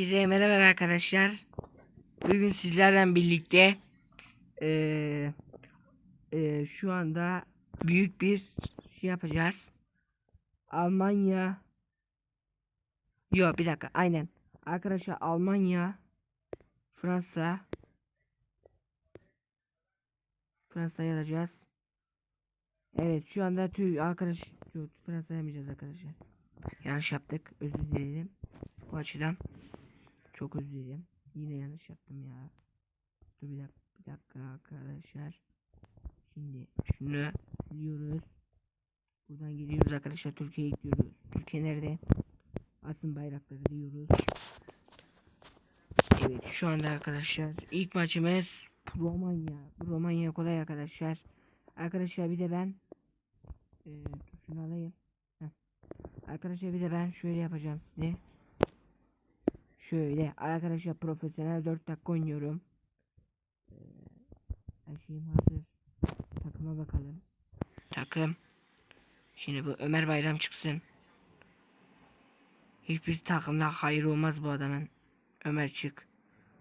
Size merhaba arkadaşlar. Bugün sizlerle birlikte eee, eee, şu anda büyük bir şey yapacağız. Almanya Yok bir dakika aynen. Arkadaşlar Almanya Fransa Fransa yarayacağız. Evet şu anda Türk arkadaş Fransa yamayacağız arkadaşlar. Yanlış yaptık. Özür dilerim. Bu açıdan çok dilerim. Yine yanlış yaptım ya. Dur bir dakika, bir dakika arkadaşlar. Şimdi şunu siliyoruz. Buradan gidiyoruz arkadaşlar. Türkiye'ye gidiyoruz. Türkiye nerede? Asın bayrakları diyoruz. Evet şu anda arkadaşlar ilk maçımız Romanya. Romanya kolay arkadaşlar. Arkadaşlar bir de ben e, şunu alayım. Heh. Arkadaşlar bir de ben şöyle yapacağım size. Şöyle arkadaşlar profesyonel 4 dakika oynuyorum. Ee, her şeyim hazır. Takıma bakalım. Takım. Şimdi bu Ömer Bayram çıksın. Hiçbir takımda hayır olmaz bu adamın. Ömer çık.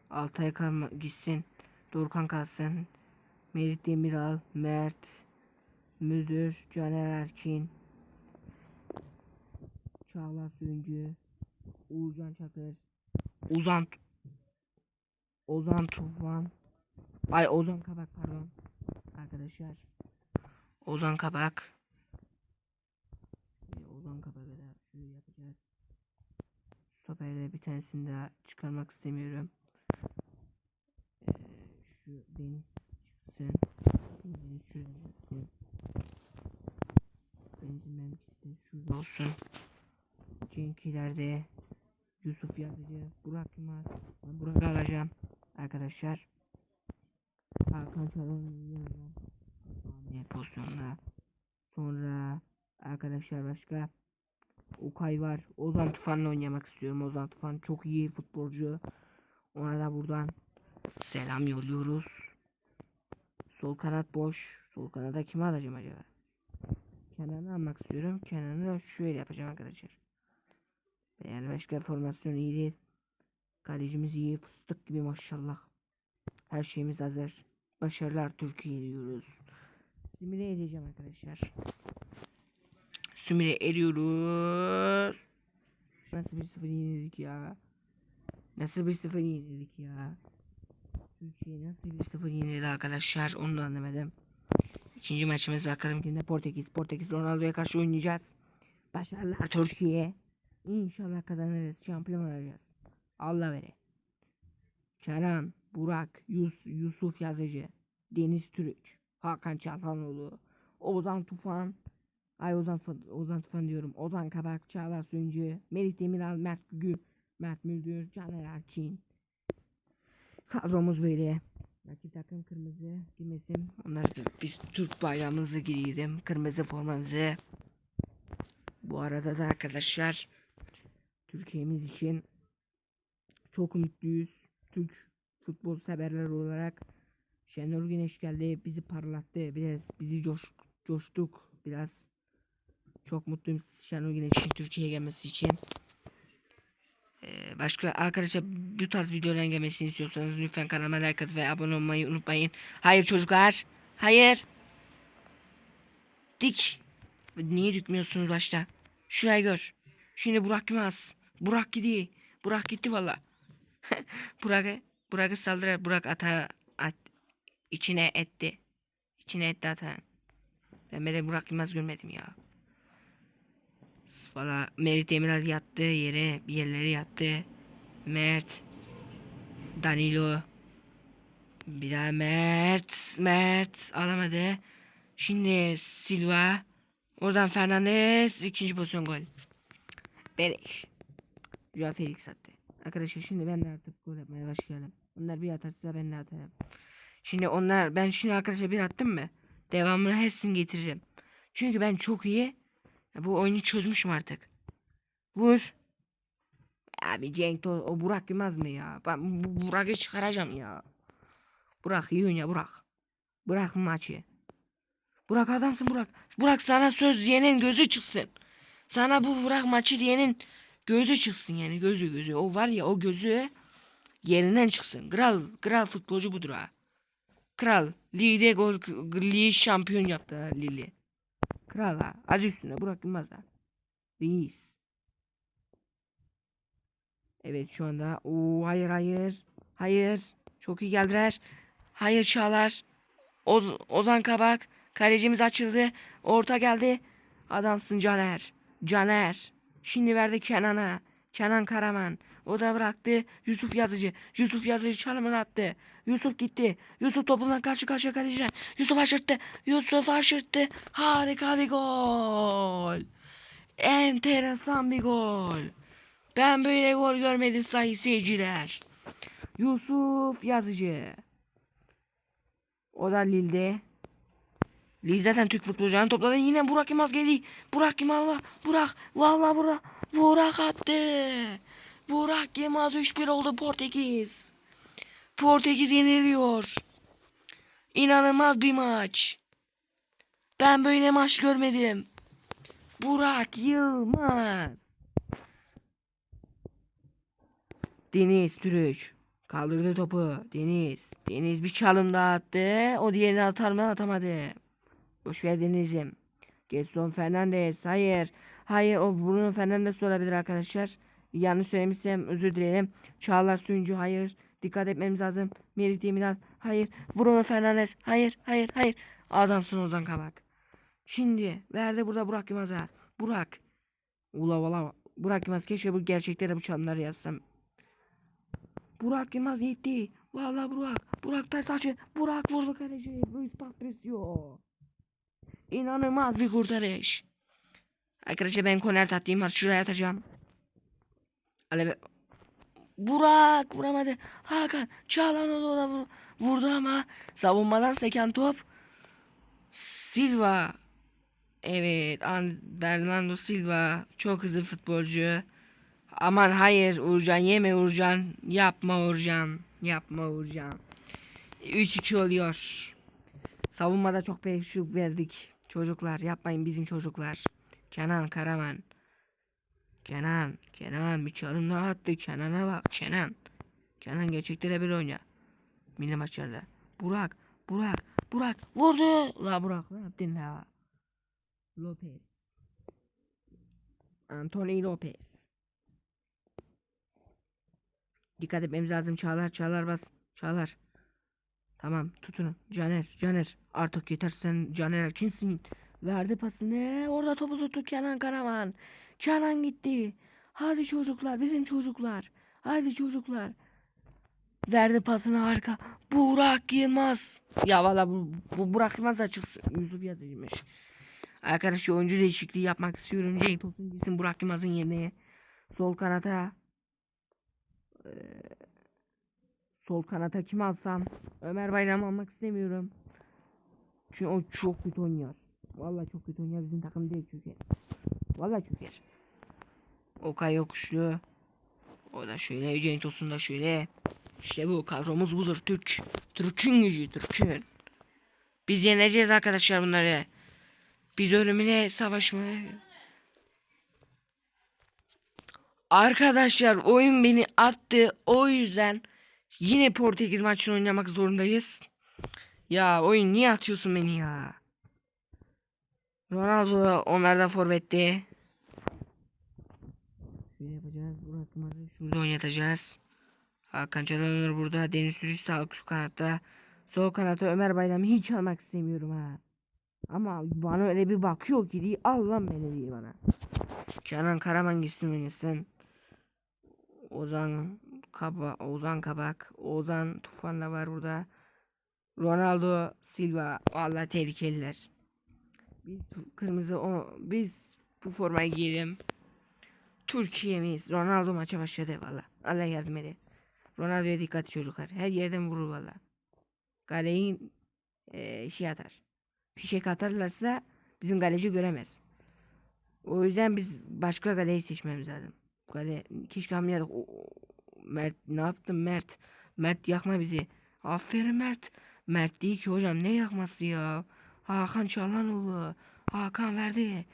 Altay kalma gitsin. Dorkan kalsın. Merit Demiral, Mert, Müdür, Caner Erkin, Çağla Süncü, Uğurcan Çakır, Ozan Ozan Tufan Ay Ozan Kabak pardon. Arkadaşlar Ozan Kabak. Ozan Kabak'ı da şöyle yapacağız. Stoperde bir tanesini daha çıkarmak istemiyorum. Ee, Şu Deniz çıksın. Deniz şuraya çıksın. Deniz'in de şurada olsun. Cenk ileride Yusuf Yazıcı, Burak Yılmaz. Ben Burak'ı alacağım arkadaşlar. Hakan Çalan'ı pozisyonda. Sonra arkadaşlar başka Okay var. Ozan Tufan'la oynamak istiyorum. Ozan Tufan çok iyi futbolcu. Ona da buradan selam yolluyoruz. Sol kanat boş. Sol kanada kimi alacağım acaba? Kenan'ı almak istiyorum. Kenan'ı şöyle yapacağım arkadaşlar. Yani başka formasyon iyi değil. Kalecimiz iyi. Fıstık gibi maşallah. Her şeyimiz hazır. Başarılar Türkiye diyoruz. Simüle edeceğim arkadaşlar. Simüle ediyoruz. Nasıl bir sıfır yenildik ya? Nasıl bir sıfır yenildik ya? Türkiye nasıl bir sıfır yenildi arkadaşlar? Onu da anlamadım. İkinci maçımız bakalım kimde? Portekiz. Portekiz Ronaldo'ya karşı oynayacağız. Başarılar Türkiye. İnşallah kazanırız. Şampiyon olacağız. Allah vere. Kerem, Burak, Yus Yusuf Yazıcı, Deniz Türüç, Hakan Çalhanoğlu, Ozan Tufan, Ay Ozan Ozan Tufan diyorum. Ozan Kabak, Çağlar Söncü, Melih Demiral, Mert Gül, Mert Müldür, Caner Erkin. Kadromuz böyle. Rakip takım kırmızı girmesin. Onlar biz Türk bayrağımızı giyelim. Kırmızı formamızı. Bu arada da arkadaşlar Türkiye'miz için çok mutluyuz. Türk futbol severler olarak Şenol Güneş geldi bizi parlattı biraz bizi coş, coştuk. Biraz çok mutluyum Şenol Güneş'in Türkiye'ye gelmesi için. Ee, başka arkadaşlar bu tarz videoların gelmesini istiyorsanız lütfen kanalıma like atıp ve abone olmayı unutmayın. Hayır çocuklar hayır. Dik. Niye dükmüyorsunuz başta? Şurayı gör. Şimdi Burak Yılmaz Burak gidiyor. Burak gitti valla. Burak'ı Burak'ı saldırar. Burak ata at, içine etti. İçine etti ata. Ben böyle Burak Yılmaz görmedim ya. Valla Merit Demiral yattı yere bir yerlere yattı. Mert Danilo bir daha Mert Mert alamadı. Şimdi Silva oradan Fernandez ikinci pozisyon gol. Beleş. Joao Felix attı. Arkadaşlar şimdi ben de artık gol yapmaya başlayalım. Onlar bir atarsa ben de atarım. Şimdi onlar ben şimdi arkadaşlar bir attım mı? Devamını hepsini getiririm. Çünkü ben çok iyi bu oyunu çözmüşüm artık. Vur. Abi Cenk o, o Burak Yılmaz mı ya? Ben bu Burak'ı çıkaracağım ya. Burak iyi oyna Burak. Burak maçı. Burak adamsın Burak. Burak sana söz diyenin gözü çıksın. Sana bu Burak maçı diyenin Gözü çıksın yani gözü gözü. O var ya o gözü yerinden çıksın. Kral kral futbolcu budur ha. Kral ligde gol lig şampiyon yaptı ha Lili. Kral ha. Hadi üstüne Burak Yılmaz ha. Reis. Evet şu anda. Oo hayır hayır. Hayır. Çok iyi geldiler. Hayır Çağlar. Oz Ozan Kabak. Kalecimiz açıldı. Orta geldi. Adamsın Caner. Caner. Şimdi verdi Kenan'a. Kenan Karaman. O da bıraktı. Yusuf Yazıcı. Yusuf Yazıcı çalımını attı. Yusuf gitti. Yusuf topundan karşı karşıya kaleciyle. Yusuf aşırttı. Yusuf aşırttı. Harika bir gol. Enteresan bir gol. Ben böyle gol görmedim sayın seyirciler. Yusuf Yazıcı. O da Lille'de. Lille zaten Türk futbolcularını topladı. Yine Burak Yılmaz geldi. Burak Yılmaz. Burak. Vallahi Burak. Burak attı. Burak Yılmaz 3-1 oldu Portekiz. Portekiz yeniliyor. İnanılmaz bir maç. Ben böyle maç görmedim. Burak Yılmaz. Deniz Türüç. Kaldırdı topu. Deniz. Deniz bir çalım daha attı. O diğerini atar mı atamadı. Boş ver Deniz'im. Getson Fernandez. Hayır. Hayır o Bruno Fernandes olabilir arkadaşlar. Yanlış söylemişsem özür dilerim. Çağlar Suyuncu. Hayır. Dikkat etmemiz lazım. Merih Demiral. Hayır. Bruno Fernandes. Hayır. Hayır. Hayır. Adamsın Ozan Kabak. Şimdi verdi burada Burak Yılmaz'a. Burak. Ula ula. Burak Yılmaz keşke bu gerçeklere bu çalımları yapsam. Burak Yılmaz gitti. Vallahi Burak. Burak ters açı. Burak vurdu kaleci. Luis Patricio. İnanılmaz bir kurtarış. Arkadaşlar ben korner tatlıyım. Hadi şuraya atacağım. Aleve. Burak vuramadı. Hakan Çağlanoğlu da vur, vurdu ama savunmadan seken top Silva. Evet, An Bernardo Silva çok hızlı futbolcu. Aman hayır Uğurcan yeme Uğurcan. Yapma Uğurcan. Yapma Uğurcan. 3-2 oluyor. Savunmada çok perişuk verdik. Çocuklar yapmayın bizim çocuklar. Kenan Karaman. Kenan. Kenan bir çalım daha attı. Kenan'a bak Kenan. Kenan gerçeklere bir oyna. Milli maçlarda. Burak. Burak. Burak. Vurdu. La Burak ne yaptın la? Lopez. Anthony Lopez. Dikkat etmemiz lazım. Çağlar çağlar bas. Çağlar. Tamam tutun. Caner Caner. Artık yeter sen Caner kimsin? Verdi pasını. Orada topu tuttu Kenan Karaman. Kenan gitti. Hadi çocuklar bizim çocuklar. Hadi çocuklar. Verdi pasını harika. Burak Yılmaz. Ya valla bu, bu Burak Yılmaz açıksın. Yusuf yazıcıymış. Arkadaşlar oyuncu değişikliği yapmak istiyorum. Cenk Tosun gitsin Burak Yılmaz'ın yerine. Sol kanata. Ee, sol kanata kim alsam? Ömer Bayram almak istemiyorum. Çünkü o çok kötü oynuyor. Vallahi çok kötü oynuyor. Bizim takım değil çünkü. Vallahi çöker. Okay yokuşlu. O da şöyle. Cenk Tosun da şöyle. İşte bu kadromuz budur. Türk. Türk'ün gücü. Türk'ün. Biz yeneceğiz arkadaşlar bunları. Biz ölümüne savaşmaya... Arkadaşlar oyun beni attı. O yüzden yine Portekiz maçını oynamak zorundayız. Ya oyun niye atıyorsun beni ya? Ronaldo onlarda forvetti. Şöyle yapacağız. Burak Yılmaz'ı şurada oynatacağız. Hakan Çalhanoğlu burada. Deniz Sürüş sağ kanatta. Sol kanatta Ömer Bayram'ı hiç almak istemiyorum ha. Ama bana öyle bir bakıyor ki diye al lan beni diye bana. Canan Karaman gitsin oynasın. Ozan Kaba, Ozan Kabak, Ozan Tufan da var burada. Ronaldo Silva vallahi tehlikeliler. Biz kırmızı o biz bu formayı giyelim. Türkiye'miz Ronaldo maça başladı valla. Allah yardım ede. Ronaldo'ya dikkat çocuklar. Her yerden vurur valla. Kaleyi e, şey atar. Fişek atarlarsa bizim kaleci göremez. O yüzden biz başka kaleyi seçmemiz lazım. Kale keşke hamleyedik. Mert ne yaptın Mert? Mert yakma bizi. Aferin Mert. Mert değil ki hocam ne yakması ya? Hakan Çalhanoğlu. Hakan verdi.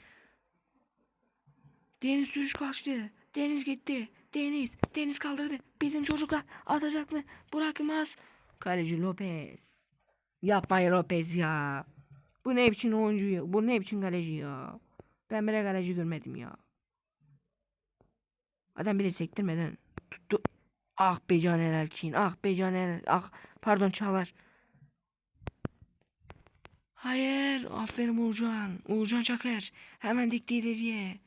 Deniz Sürüş kaçtı. Deniz gitti. Deniz. Deniz kaldırdı. Bizim çocuklar atacak mı? Bırakmaz. Kaleci Lopez. Yapmayın Lopez ya. Bu ne biçim oyuncu ya? Bu ne biçim kaleci ya? Ben böyle kaleci görmedim ya. Adam bile sektirmeden tuttu. Ah be Caner Erkin. Ah be Caner. Ah pardon Çağlar. Hayır. Aferin Uğurcan. Uğurcan Çakır. Hemen dikti ileriye.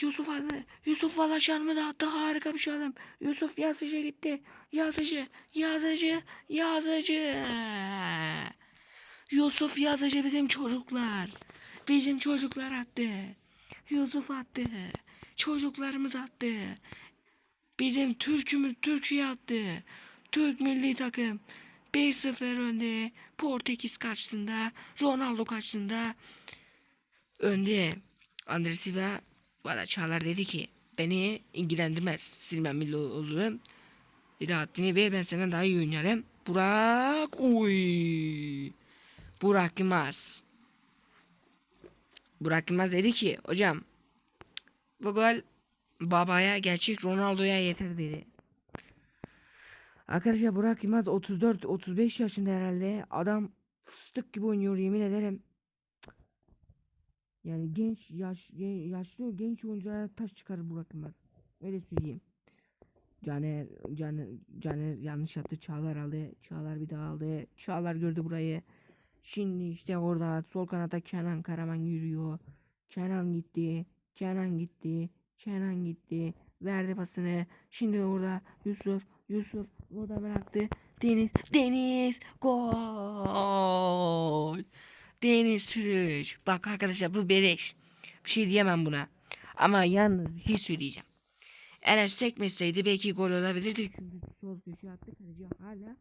Yusuf hadi. Yusuf valla şarmı da attı. Harika bir çalım. Yusuf yazıcı gitti. Yazıcı. Yazıcı. Yazıcı. Yusuf yazıcı bizim çocuklar. Bizim çocuklar attı. Yusuf attı. Çocuklarımız attı. Bizim Türk'ümüz Türkiye attı. Türk milli takım 1-0 önde. Portekiz karşısında. Ronaldo karşısında. Önde. Andre Silva Valla Çağlar dedi ki beni ilgilendirmez. Silmem milli olurum. Dedi haddini ver ben senden daha iyi oynarım. Burak. Uy. Burak Yılmaz. Burak Yılmaz dedi ki hocam bu gol babaya gerçek Ronaldo'ya yeter dedi. Arkadaşlar Burak Yılmaz 34-35 yaşında herhalde. Adam fıstık gibi oynuyor yemin ederim. Yani genç yaş yaşlı genç oyunculara taş çıkarır Burak Yılmaz. Öyle söyleyeyim. Caner, Caner, Caner yanlış yaptı. Çağlar aldı. Çağlar bir daha aldı. Çağlar gördü burayı. Şimdi işte orada sol kanatta Kenan Karaman yürüyor. Kenan gitti. Kenan gitti. Kenan gitti. Verdi pasını. Şimdi orada Yusuf. Yusuf orada bıraktı. Deniz. Deniz. Gol. Deniz Sürüş. Bak arkadaşlar bu beleş. Bir şey diyemem buna. Ama yalnız bir şey söyleyeceğim. Eğer sekmeseydi belki gol olabilirdi. Çünkü sol köşe attı. Kaleci hala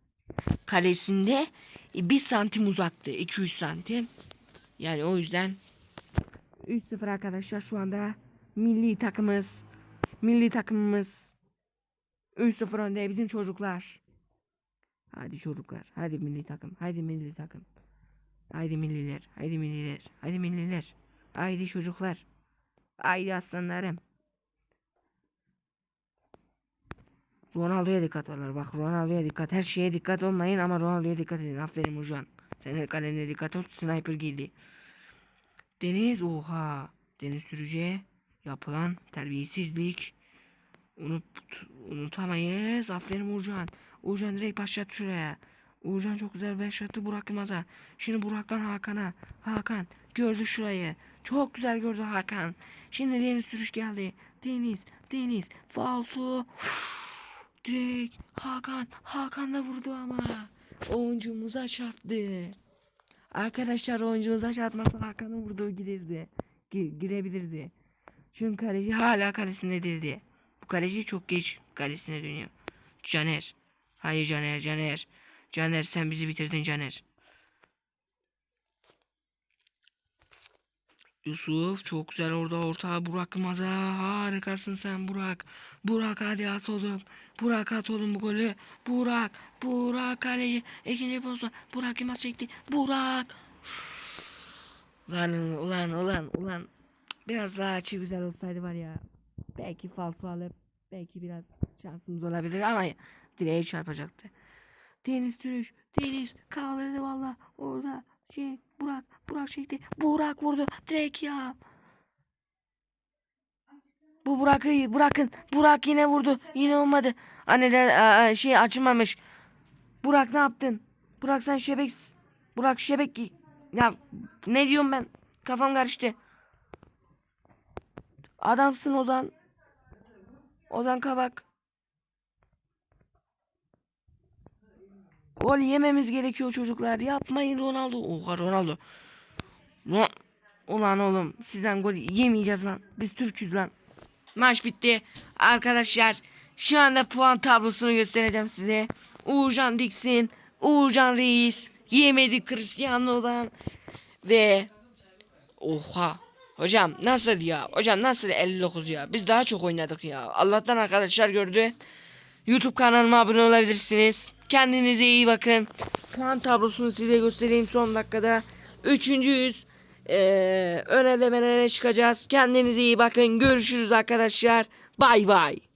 kalesinde bir santim uzaktı. 2-3 santim. Yani o yüzden 3-0 arkadaşlar şu anda milli takımımız milli takımımız 3-0 önde bizim çocuklar. Hadi çocuklar. Hadi milli takım. Hadi milli takım. Haydi milliler. Haydi milliler. Haydi milliler. Haydi çocuklar. Haydi aslanlarım. Ronaldo'ya dikkat alır. Bak Ronaldo'ya dikkat. Her şeye dikkat olmayın ama Ronaldo'ya dikkat edin. Aferin Ucan. Sen kalene dikkat ol. Sniper giydi. Deniz oha. Deniz sürücüye yapılan terbiyesizlik. Unut, unutamayız. Aferin Uğurcan. Uğurcan direkt başlat şuraya. Uğurcan çok güzel başlattı Burak Yılmaz'a. Şimdi Burak'tan Hakan'a. Hakan gördü şurayı. Çok güzel gördü Hakan. Şimdi Deniz sürüş geldi. Deniz, Deniz, falso. Direkt Hakan, Hakan da vurdu ama. Oyuncumuza çarptı. Arkadaşlar oyuncumuza çarpmasa Hakan'ın vurduğu girirdi. Gi- girebilirdi. Çünkü kaleci hala kalesinde değildi. Bu kaleci çok geç kalesine dönüyor. Caner. Hayır Caner, Caner. Caner sen bizi bitirdin Caner. Yusuf çok güzel orada orta Burak Yılmaz'a harikasın sen Burak. Burak hadi at oğlum. Burak at oğlum bu golü. Burak. Burak kaleci. İkinci pozisyon. Burak Yılmaz çekti. Burak. Ulan ulan ulan ulan. Biraz daha açı güzel olsaydı var ya. Belki falso alıp belki biraz şansımız olabilir ama direğe çarpacaktı. Deniz Türüş. Deniz kaldırdı valla. Orada şey Burak. Burak çekti. Burak vurdu. Direkt ya. Bu Burak'ı bırakın. Burak yine vurdu. Yine olmadı. Anneler şey açılmamış. Burak ne yaptın? Burak sen şebek. Burak şebek. Ya ne diyorum ben? Kafam karıştı. Adamsın Ozan. Ozan Kabak. Gol yememiz gerekiyor çocuklar. Yapmayın Ronaldo. Oha Ronaldo. Ron Ulan oğlum sizden gol yemeyeceğiz lan. Biz Türk'üz lan. Maç bitti. Arkadaşlar şu anda puan tablosunu göstereceğim size. Uğurcan Diksin, Uğurcan Reis, yemedi Cristiano'dan ve oha Hocam nasıl ya? Hocam nasıl 59 ya? Biz daha çok oynadık ya. Allah'tan arkadaşlar gördü. YouTube kanalıma abone olabilirsiniz. Kendinize iyi bakın. Puan tablosunu size göstereyim son dakikada. Üçüncüyüz. Ee, ön elemelere çıkacağız. Kendinize iyi bakın. Görüşürüz arkadaşlar. Bay bay.